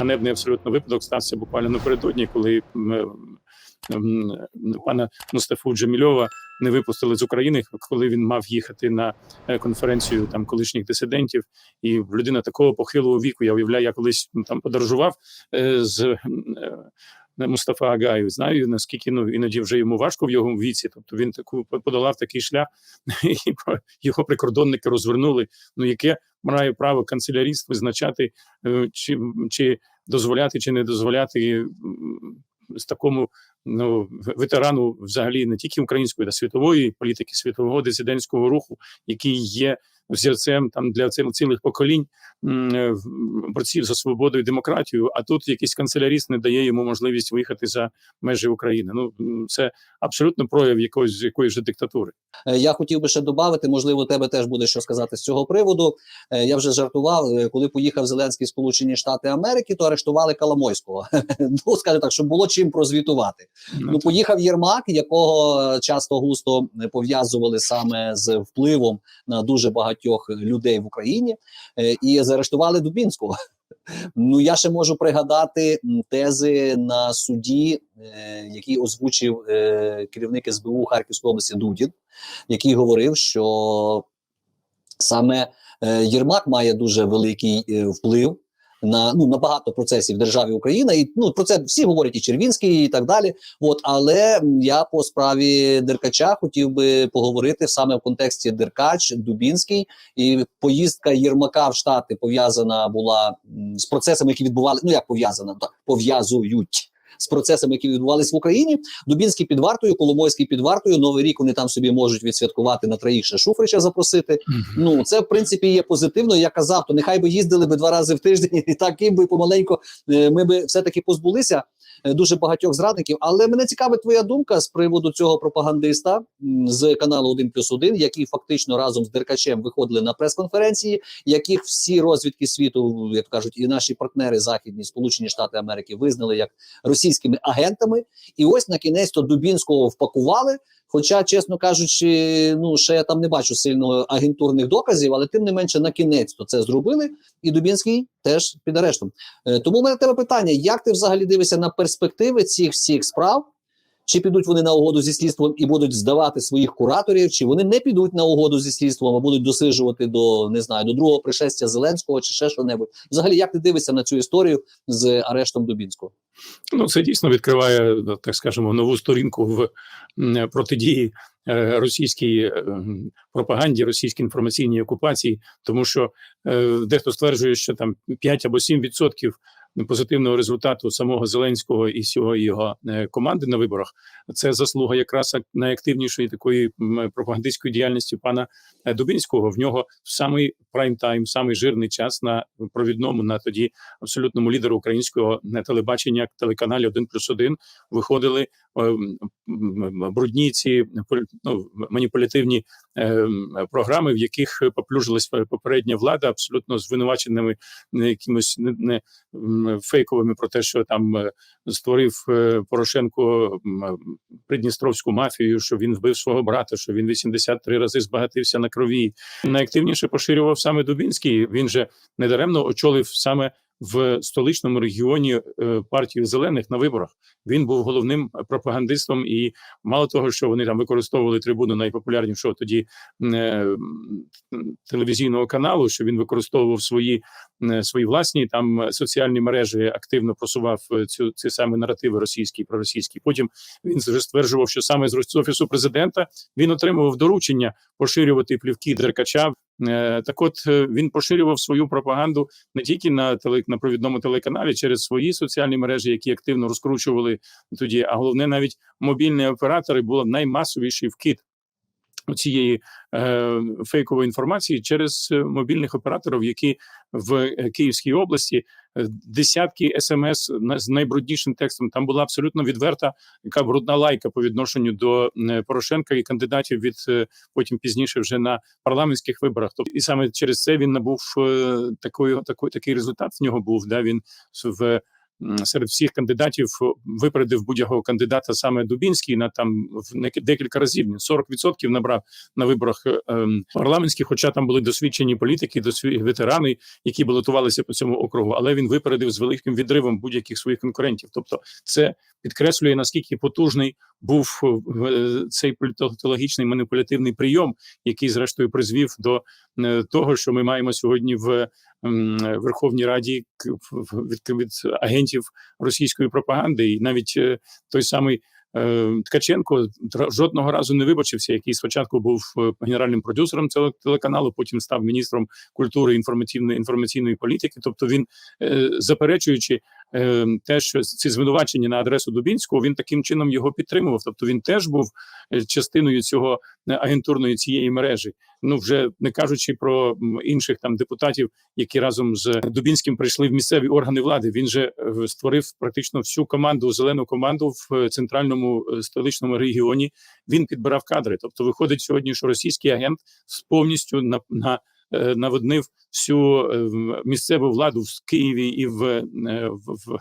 ганебний абсолютно випадок стався буквально напередодні, коли м, пана Мустафу Джемільова не випустили з України, коли він мав їхати на е, конференцію там колишніх дисидентів. І людина такого похилого віку. Я уявляю, я колись там подорожував е, з. Мустафа Агаю, знаю наскільки ну іноді вже йому важко в його віці. Тобто він таку подолав такий шлях, і його прикордонники розвернули. Ну яке має право канцеляріст визначати, е, чи, чи дозволяти, чи не дозволяти з такому ну ветерану взагалі не тільки української, та світової політики, світового дисидентського руху, який є взірцем там для цим цілих поколінь е, борців за свободу і демократію. А тут якийсь канцеляріст не дає йому можливість виїхати за межі України. Ну це абсолютно прояв якоїсь якоїсь же диктатури. Е, Я хотів би ще додати, можливо, тебе теж буде що сказати з цього приводу. Е, Я вже жартував, коли поїхав Зеленський в Сполучені Штати Америки, то арештували Коломойського. Ну, скажімо так, щоб було чим прозвітувати. Ну, поїхав Єрмак, якого часто густо пов'язували саме з впливом на дуже багатьох людей в Україні, е, і заарештували Дубінського. Ну я ще можу пригадати тези на суді, е, які озвучив е, керівник СБУ Харківської області Дудін, який говорив, що саме е, Єрмак має дуже великий е, вплив на ну на багато процесів в державі Україна, і ну про це всі говорять і Червінський, і так далі. От але я по справі Деркача хотів би поговорити саме в контексті Деркач, Дубінський і поїздка Єрмака в Штати пов'язана була з процесами, які відбували. Ну як пов'язана так пов'язують. З процесами, які відбувалися в Україні, Дубінський під вартою, Коломойський під вартою. Новий рік вони там собі можуть відсвяткувати на троїх Шуфрича запросити. Ну це в принципі є позитивно. Я казав, то нехай би їздили би два рази в тиждень, і таким би помаленько е, ми би все таки позбулися дуже багатьох зрадників. Але мене цікавить твоя думка з приводу цього пропагандиста з каналу 1 плюс 1, який фактично разом з Деркачем виходили на прес-конференції, яких всі розвідки світу, як кажуть, і наші партнери західні, Сполучені Штати Америки, визнали як російськими агентами. І ось на кінець то Дубінського впакували. Хоча, чесно кажучи, ну ще я там не бачу сильно агентурних доказів, але тим не менше на кінець то це зробили, і Дубінський теж під арештом. Е, тому в мене тебе питання: як ти взагалі дивишся на перспективи цих всіх справ? Чи підуть вони на угоду зі слідством і будуть здавати своїх кураторів, чи вони не підуть на угоду зі слідством, а будуть досиджувати до не знаю до другого пришестя Зеленського чи ще що-небудь? Взагалі, як ти дивишся на цю історію з арештом Дубінського? Ну, це дійсно відкриває, так скажемо, нову сторінку в протидії е, російській е, пропаганді, російській інформаційній окупації, тому що е, дехто стверджує, що там 5 або 7 відсотків позитивного результату самого Зеленського і всього його е, команди на виборах. Це заслуга якраз найактивнішої такої пропагандистської діяльності пана е, Дубінського. В нього в самий прайм-тайм, самий жирний час на провідному на тоді абсолютному лідеру українського е, телебачення телеканалі 1 плюс 1 виходили е, брудні ці ну, маніпулятивні е, програми, в яких поплюжилась попередня влада, абсолютно звинуваченими е, якимось не, фейковими про те, що там е, створив е, Порошенко придністровську мафію, що він вбив свого брата, що він 83 рази збагатився на крові. Найактивніше поширював саме Дубінський. Він же недаремно очолив саме в столичному регіоні е, партію зелених на виборах. Він був головним пропагандистом, і мало того, що вони там використовували трибуну найпопулярнішого тоді е, телевізійного каналу, що він використовував свої свої власні там е, соціальні мережі, активно просував е, цю ці саме наративи російські проросійські. Потім він вже стверджував, що саме з офісу президента він отримував доручення поширювати плівки Деркача. Е, Так, от е, він поширював свою пропаганду не тільки на теле на провідному телеканалі через свої соціальні мережі, які активно розкручували тоді, а головне, навіть мобільні оператори було наймасовіший вкид цієї е, фейкової інформації через е, мобільних операторів, які в е, Київській області е, десятки смс з найбруднішим текстом. Там була абсолютно відверта, яка брудна лайка по відношенню до Порошенка і кандидатів від потім пізніше вже на парламентських виборах. Тобто, і саме через це він набув такої, такої такий результат. В нього був да він в серед всіх кандидатів випередив будь-якого кандидата саме Дубінський на там в декілька разів. Він 40% набрав на виборах ем, парламентських, хоча там були досвідчені політики, досвід ветерани, які балотувалися по цьому округу, але він випередив з великим відривом будь-яких своїх конкурентів. Тобто, це підкреслює наскільки потужний був е, цей політологічний маніпулятивний прийом, який зрештою призвів до е, того, що ми маємо сьогодні в Верховній Раді від, від агентів російської пропаганди, і навіть е, той самий. е, Ткаченко жодного разу не вибачився, який спочатку був е, генеральним продюсером цього телеканалу, потім став міністром культури інформаційної інформаційної політики. Тобто він, заперечуючи те, що ці звинувачення на адресу Дубінського, він таким чином його підтримував. Тобто він теж був е, частиною цього е, агентурної цієї мережі. Ну вже не кажучи про інших там депутатів, які разом з Дубінським прийшли в місцеві органи влади. Він же е, створив практично всю команду, зелену команду в центральному столичному регіоні. Він підбирав кадри. Тобто, виходить сьогодні, що російський агент повністю на, на наводнив всю е, місцеву владу в Києві і в, е, в, в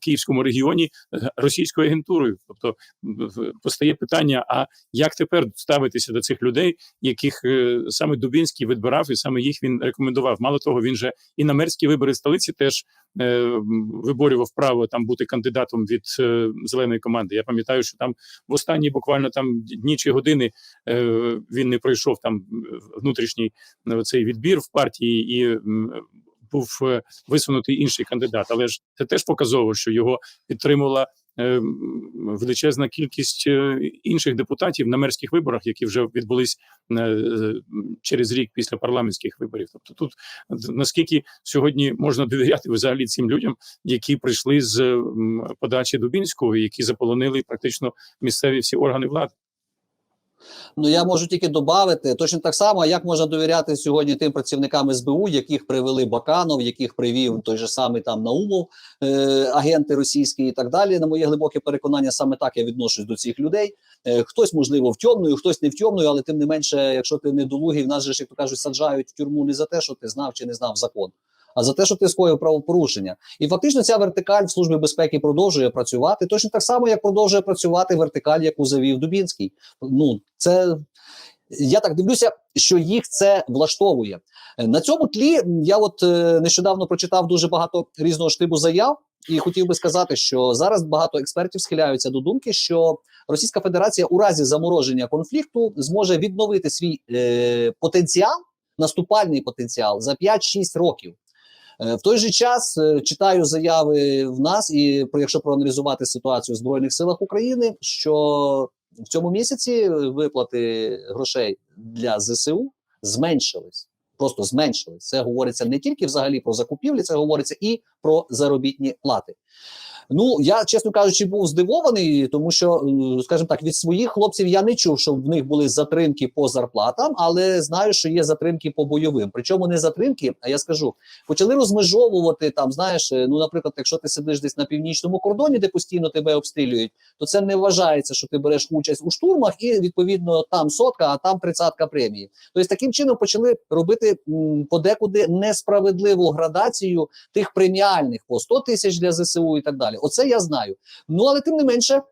Київському регіоні е, російською агентурою. Тобто постає питання: а як тепер ставитися до цих людей, яких саме Дубінський відбирав, і саме їх він рекомендував. Мало того, він же і на мерські вибори столиці теж виборював право там бути кандидатом від зеленої команди. Я пам'ятаю, що там в останні буквально там дні чи години він не пройшов там внутрішній цей відбір в партії і. Був е, висунутий інший кандидат, але ж це теж показово, що його підтримувала е, величезна кількість е, інших депутатів на мерських виборах, які вже відбулись через рік після парламентських виборів. Тобто, тут наскільки сьогодні можна довіряти взагалі цим людям, які прийшли з подачі Дубінського, які заполонили практично місцеві всі органи влади. Ну я можу тільки додати точно так само, як можна довіряти сьогодні тим працівникам СБУ, яких привели Баканов, яких привів той же самий там Наумов, е, агенти російські і так далі. На моє глибоке переконання, саме так я відношусь до цих людей. Е, хтось, можливо, втьомною, хтось не втьомною, але тим не менше, якщо ти недолугий, в нас же як то кажуть, саджають в тюрму не за те, що ти знав чи не знав закон. А за те, що ти скоїв правопорушення, і фактично ця вертикаль в службі безпеки продовжує працювати точно так само, як продовжує працювати вертикаль, яку завів Дубінський. Ну це я так дивлюся, що їх це влаштовує. На цьому тлі я от е, нещодавно прочитав дуже багато різного штибу заяв, і хотів би сказати, що зараз багато експертів схиляються до думки, що Російська Федерація у разі замороження конфлікту зможе відновити свій е, потенціал, наступальний потенціал за 5-6 років. Е, В той же час е, читаю заяви в нас, і про- якщо проаналізувати ситуацію в Збройних силах України, що в цьому місяці виплати грошей для ЗСУ зменшились. Просто зменшились. Це говориться не тільки взагалі про закупівлі, це говориться і про заробітні плати. Ну я чесно кажучи, був здивований, тому що, е, скажімо так, від своїх хлопців я не чув, що в них були затримки по зарплатам, але знаю, що є затримки по бойовим. Причому не затримки, а я скажу, почали розмежовувати там. Знаєш, е, ну, наприклад, якщо ти сидиш десь на північному кордоні, де постійно тебе обстрілюють, то це не вважається, що ти береш участь у штурмах, і відповідно там сотка, а там тридцятка премії. Тобто таким чином почали робити м, подекуди несправедливу градацію тих преміальних по 100 тисяч для ЗСУ і так далі. Оце я знаю. Ну але тим не менше.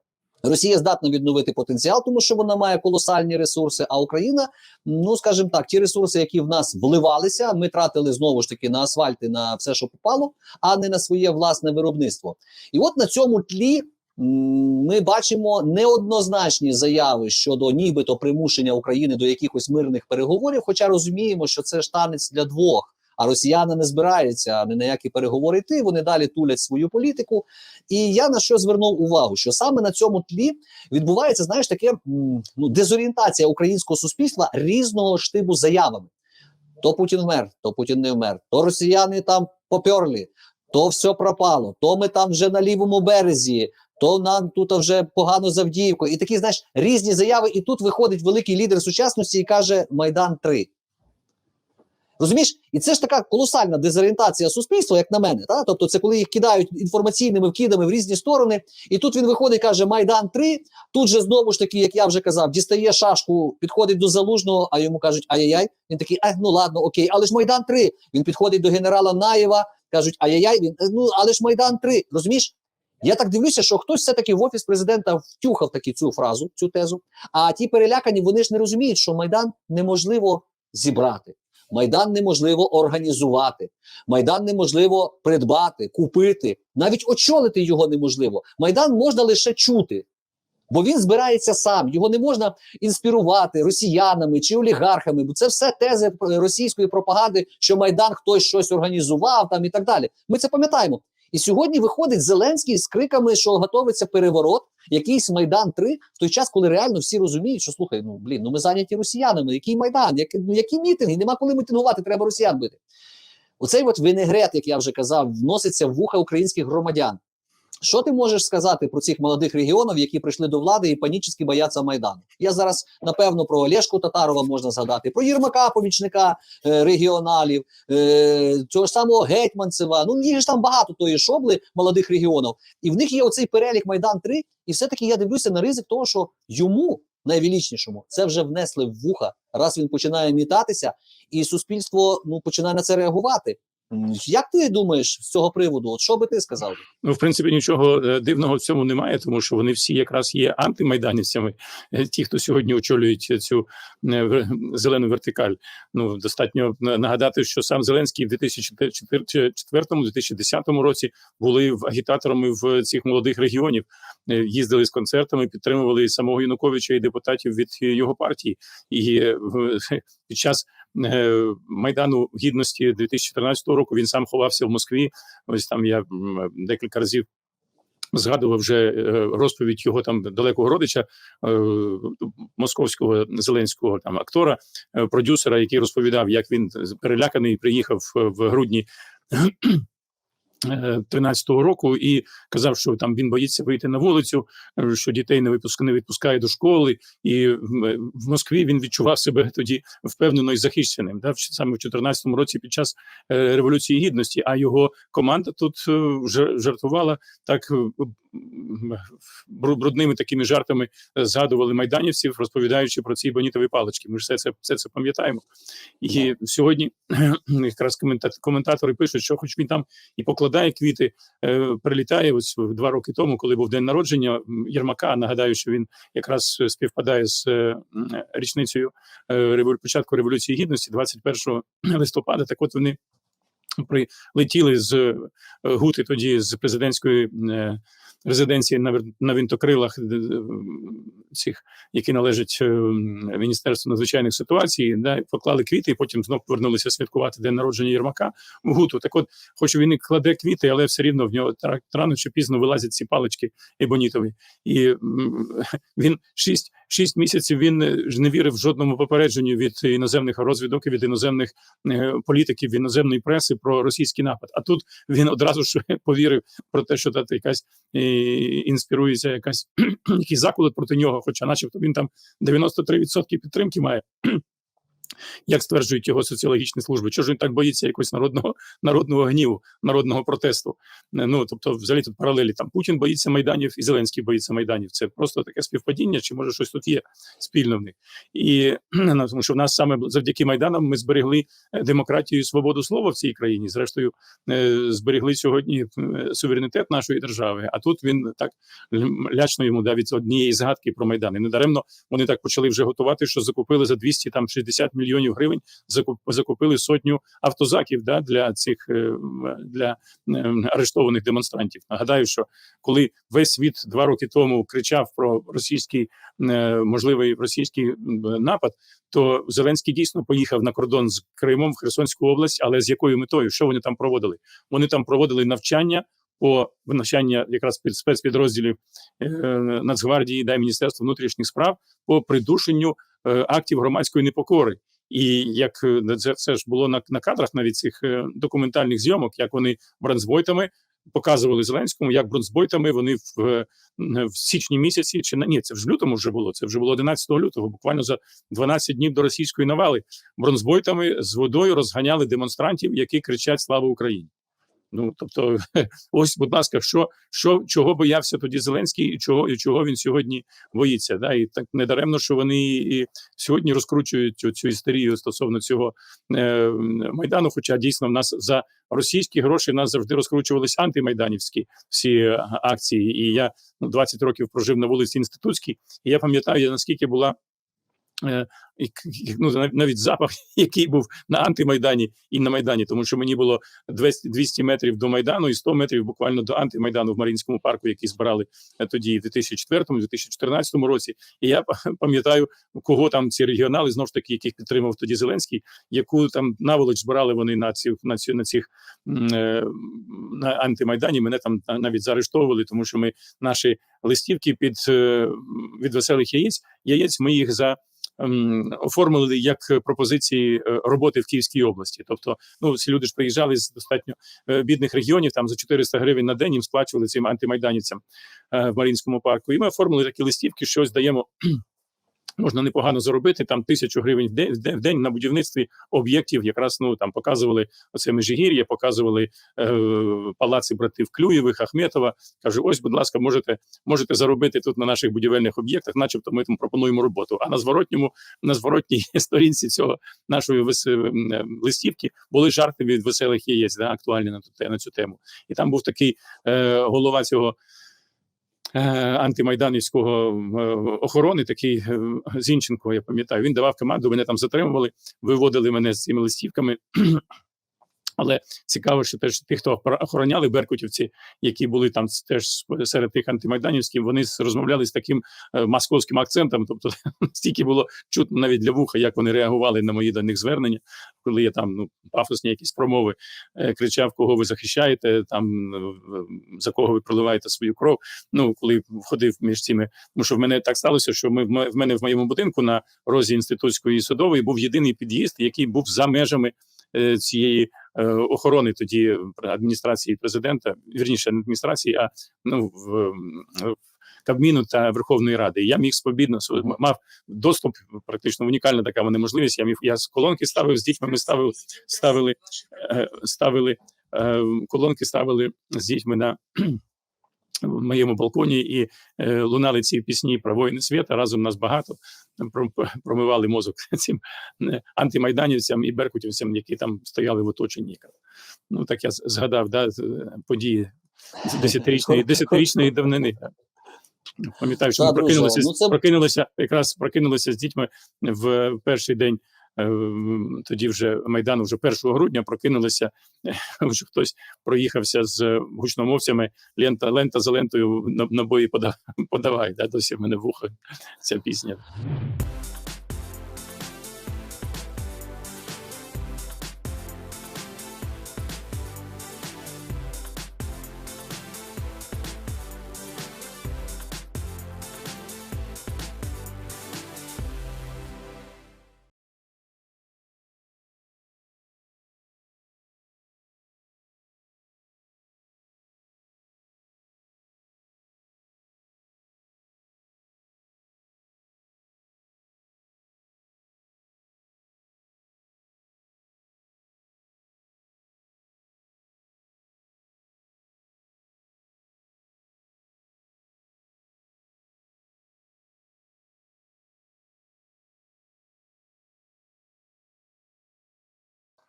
Росія здатна відновити потенціал, тому що вона має колосальні ресурси. А Україна, ну скажімо так, ті ресурси, які в нас вливалися, ми тратили знову ж таки на асфальт і на все, що попало, а не на своє власне виробництво. І от на цьому тлі ми бачимо неоднозначні заяви щодо нібито примушення України до якихось мирних переговорів. Хоча розуміємо, що це ж танець для двох. А росіяни не збираються ні на які переговори йти. Вони далі тулять свою політику. І я на що звернув увагу, що саме на цьому тлі відбувається, знаєш, таке ну, дезорієнтація українського суспільства різного штибу заявами. То Путін вмер, то Путін не вмер, то росіяни там поперлі, то все пропало, то ми там вже на лівому березі, то нам тут вже погано з Авдіївкою. І такі, знаєш, різні заяви. І тут виходить великий лідер сучасності і каже: Майдан 3. Розумієш, і це ж така колосальна дезорієнтація суспільства, як на мене. Та? Тобто, це коли їх кидають інформаційними вкидами в різні сторони, і тут він виходить, каже Майдан 3 Тут же знову ж таки, як я вже казав, дістає шашку, підходить до залужного, а йому кажуть ай-яй-яй. Він такий, а ну ладно, окей, але ж Майдан 3 Він підходить до генерала Наєва, кажуть, ай-яй-яй, він «Е, ну але ж Майдан 3 розумієш? Я так дивлюся, що хтось все-таки в офіс президента втюхав таки цю фразу, цю тезу. А ті перелякані, вони ж не розуміють, що Майдан неможливо зібрати. Майдан неможливо організувати, майдан неможливо придбати, купити, навіть очолити його неможливо. Майдан можна лише чути, бо він збирається сам. Його не можна інспірувати росіянами чи олігархами, бо це все тези російської пропаганди, що майдан хтось щось організував там і так далі. Ми це пам'ятаємо. І сьогодні виходить Зеленський з криками, що готовиться переворот, якийсь майдан 3 в той час, коли реально всі розуміють, що слухай, ну блін, ну ми зайняті росіянами. Який майдан? Які, ну, які мітинги? Нема коли мітингувати, треба росіян бити. Оцей от винегрет, як я вже казав, вноситься в вуха українських громадян. Що ти можеш сказати про цих молодих регіонів, які прийшли до влади і панічно бояться Майдану? Я зараз напевно про Олешку Татарова можна згадати, про Єрмака, помічника е, регіоналів, е, цього ж самого Гетьманцева. Ну їх ж там багато тої шобли молодих регіонів, і в них є оцей перелік Майдан 3 І все-таки я дивлюся на ризик того, що йому найвеличнішому це вже внесли в вуха, раз він починає мітатися, і суспільство ну починає на це реагувати. Як ти думаєш з цього приводу? От що би ти сказав? Ну, в принципі, нічого е, дивного в цьому немає, тому що вони всі якраз є антимайданівцями. Е, Ті, хто сьогодні очолюють цю е, зелену вертикаль. Ну достатньо нагадати, що сам Зеленський в 2004-2010 році були агітаторами в цих молодих регіонів, їздили з концертами, підтримували самого Януковича і депутатів від його партії. І під час майдану гідності 2014 року він сам ховався в Москві. Ось там я декілька разів згадував вже е, розповідь його там далекого родича е, московського зеленського там актора, е, продюсера, який розповідав, як він переляканий приїхав в грудні. 13-го року і казав, що там він боїться вийти на вулицю, е, що дітей не випуск не відпускає до школи, і в в Москві він відчував себе тоді впевнено і захищеним. Да, саме в 14-му році під час е, революції гідності. А його команда тут е, жартувала так е, брудними такими жартами е, згадували майданівців, розповідаючи про ці бонітові палички. Ми ж все це все це пам'ятаємо. І сьогодні якраз комента- коментатори пишуть, що хоч він там і покладає квіти, е, прилітає ось два роки тому, коли був день народження Єрмака. Нагадаю, що він якраз е, співпадає з річницею початку революції гідності, 21 листопада. Так, от вони прилетіли з е, гути тоді з президентської е, резиденції на, винтокрилах д- цих, які належать е, Міністерству надзвичайних ситуацій, да, поклали квіти, і потім знов повернулися святкувати день народження Єрмака в гуту. Так, от, хоч він і кладе квіти, але все рівно в нього рано чи пізно вилазять ці палички ебонітові. І він шість, шість місяців він е, ж не вірив жодному попередженню від іноземних розвідок від іноземних е, політиків, іноземної преси про російський напад. А тут він одразу ж повірив про те, що дати якась е, інспірується якась якийсь заклад проти нього, хоча, начебто, він там 93% підтримки має. Як стверджують його соціологічні служби, чого ж він так боїться якогось народного народного гніву, народного протесту? Е, Ну тобто, взагалі тут паралелі там Путін боїться майданів і Зеленський боїться майданів. Це просто таке співпадіння, чи може щось тут є спільно в них? І ну, тому що в нас саме завдяки майданам ми зберегли е, демократію і свободу слова в цій країні. Зрештою, е, зберегли сьогодні суверенітет нашої держави. А тут він так лячно йому да, від однієї згадки про майдан. І недаремно вони так почали вже готувати, що закупили за 200 там 60 мільйонів гривень. Закуп, закупили сотню автозаків да, для цих е, для е, арештованих демонстрантів. Нагадаю, що коли весь світ два роки тому кричав про російський е, можливий російський напад, то Зеленський дійсно поїхав на кордон з Кримом в Херсонську область, але з якою метою? Що вони там проводили? Вони там проводили навчання. По навчання якраз під спецпідрозділів е, Нацгвардії да Міністерства внутрішніх справ по придушенню е, актів громадської непокори. І як е, це, це ж було на, на кадрах навіть цих е, документальних зйомок, як вони бронзбойтами показували Зеленському, як бронзбойтами вони в, е, в січні місяці, чи на ні, це вже в лютому вже було. Це вже було 11 лютого, буквально за 12 днів до російської навали. Бронзбойтами з водою розганяли демонстрантів, які кричать Слава Україні. Ну тобто, ось, будь ласка, що, що чого боявся тоді Зеленський, і чого і чого він сьогодні боїться? Да? І так недаремно, що вони і сьогодні розкручують цю, цю істерію стосовно цього е, майдану. Хоча дійсно в нас за російські гроші нас завжди розкручувались антимайданівські всі акції. І я ну, 20 років прожив на вулиці Інститутській, і я пам'ятаю, наскільки була. Е, Ну, нав- навіть запах, який був на антимайдані і на майдані, тому що мені було 200, 200 метрів до майдану і 100 метрів буквально до антимайдану в Марінському парку, який збирали е, тоді, в 2004-2014 році. І я па- пам'ятаю, кого там ці регіонали знову ж таки, яких підтримав тоді Зеленський, яку там наволоч збирали вони на цих на цих, на цих е, на антимайдані. Мене там навіть заарештовували, тому що ми наші листівки під від веселих яєць яєць. Ми їх за оформили як пропозиції е, роботи в Київській області. Тобто, ну ці люди ж приїжджали з достатньо е, бідних регіонів, там за 400 гривень на день їм сплачували цим антимайданівцям е, в Марінському парку. І ми оформили такі листівки, що ось даємо. Можна непогано заробити там тисячу гривень в день, в день- на будівництві об'єктів. Якраз ну там показували оце Межигір'я, показували е, палаци братів Клюєвих, Ахметова. Каже, ось, будь ласка, можете можете заробити тут на наших будівельних об'єктах, начебто ми там пропонуємо роботу. А на зворотньому, на зворотній сторінці цього нашої вес- е, листівки були жарти від веселих яєць, да, актуальні на ту на цю тему. І там був такий е, голова цього. Е, Антимайданівського е, охорони, такий е, Зінченко, я пам'ятаю, він давав команду, мене там затримували, виводили мене з цими листівками. Але цікаво, що теж ті, хто охор- охороняли беркутівці, які були там теж серед тих антимайданівських, вони розмовляли з таким е, московським акцентом. Тобто стільки було чутно навіть для вуха, як вони реагували на мої до них звернення, коли я там ну пафосні якісь промови е, кричав, кого ви захищаєте, там е, за кого ви проливаєте свою кров. Ну коли входив між цими, тому що в мене так сталося, що ми в ме- мене в моєму будинку на розі інститутської і судової був єдиний під'їзд, який був за межами цієї охорони тоді адміністрації президента, вірніше не адміністрації, а ну в, Кабміну та Верховної Ради. Я міг спобідно мав доступ, практично унікальна така мене можливість. Я міг я з колонки ставив з дітьми. Ми ставили ставили, е, ставили е, колонки, ставили з дітьми на. В моєму балконі і е, лунали ці пісні про воїни свята. Разом нас багато про- промивали мозок цим е, антимайданівцям і беркутівцям, які там стояли в оточенні. Ну так я згадав да, події десятирічної десятирічної давнини. Пам'ятаю, що ми прокинулися, ну, це- прокинулися якраз прокинулися з дітьми в перший день. Е, Тоді вже майдану, вже 1 грудня прокинулися, що хтось проїхався з гучномовцями. Лента, лента за лентою на- набої пода- подавай. Да, досі в мене вухо ця пісня.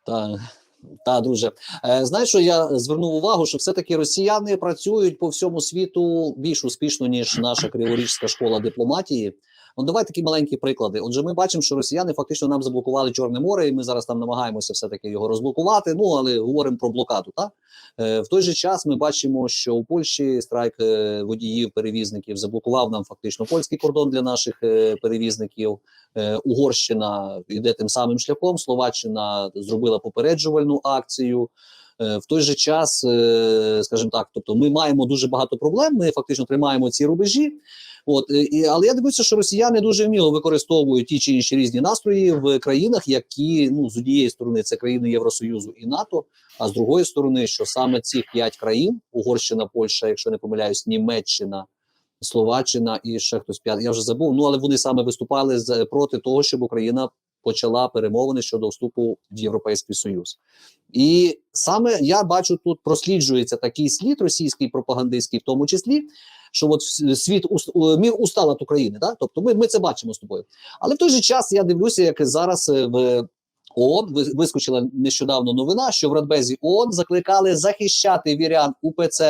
Та, та, друже. Е, знаєш, що я звернув увагу, що все-таки росіяни працюють по всьому світу більш успішно, ніж наша Криворізька школа дипломатії. Ну, давай такі маленькі приклади. Отже, ми бачимо, що росіяни фактично нам заблокували Чорне море, і ми зараз там намагаємося все-таки його розблокувати. Ну, але говоримо про блокаду. Так? Е, в той же час ми бачимо, що у Польщі страйк е, водіїв, перевізників заблокував нам фактично польський кордон для наших е, перевізників. Е, Угорщина йде тим самим шляхом. Словаччина зробила попереджувальну акцію. Е, В той же час, е, скажімо так, тобто ми маємо дуже багато проблем. Ми фактично тримаємо ці рубежі. От е, і але я дивлюся, що росіяни дуже вміло використовують ті чи інші різні настрої в країнах, які ну з однієї сторони це країни Євросоюзу і НАТО, а з другої сторони, що саме ці п'ять країн Угорщина, Польща, якщо не помиляюсь, Німеччина. Словаччина і ще хтось п'ятий, я вже забув. Ну але вони саме виступали проти того, щоб Україна почала перемовини щодо вступу в Європейський Союз. І саме я бачу тут просліджується такий слід російський пропагандистський, в тому числі, що от світ мір устав від України. Да? Тобто ми, ми це бачимо з тобою. Але в той же час я дивлюся, як зараз е, в ООН вискочила нещодавно новина, що в Радбезі ООН закликали захищати вірян УПЦ